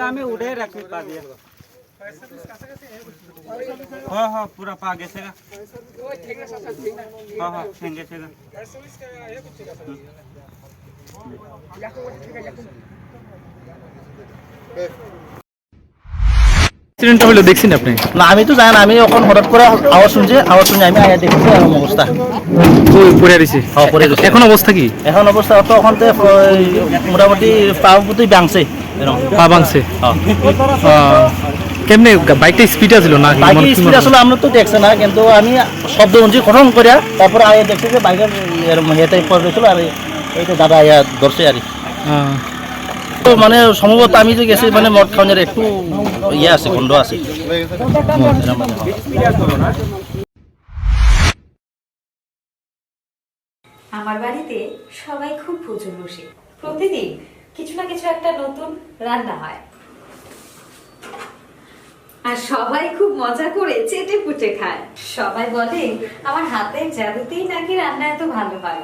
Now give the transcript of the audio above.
আমি উঠে রাখি পা দিয়ে हाँ हाँ पूरा पा गेसेगा हाँ हाँ ठेंगेसेगा অ্যাক্সিডেন্টটা হলো দেখছেন আপনি? না আমি তো জানি আমি এখন হঠাৎ করে আওয়াজ শুনছি আওয়াজ শুনে আমি আয়া দেখছি এরকম অবস্থা। ওই পড়ে হ্যাঁ, পড়ে। এখন অবস্থা কি? এখন অবস্থা তো থেকে মোটামুটি পাও প্রতি বাংছে পা হ্যাঁ। কেমনে বাইকটা স্পিডে ছিল না বাইকের স্পিড আসলে আমরা তো দেখছি না কিন্তু আমি শব্দ শুনছি খটং করে তারপরে আয়া দেখছি যে বাইকের পড়েছিল আর এইটা দাদা আয়া ধরছে আর তো মানে সম্ভবত আমি যে গেছি মানে মদ খাওয়ানোর একটু ইয়ে আছে গন্ধ আছে। আমার বাড়িতে সবাই খুব প্রচুর বসে। প্রতিদিন কিছু না কিছু একটা নতুন রান্না হয়। আর সবাই খুব মজা করে চেটে পুটে খায়। সবাই বলে আমার হাতের জাদুতেই নাকি রান্না এত ভালো হয়?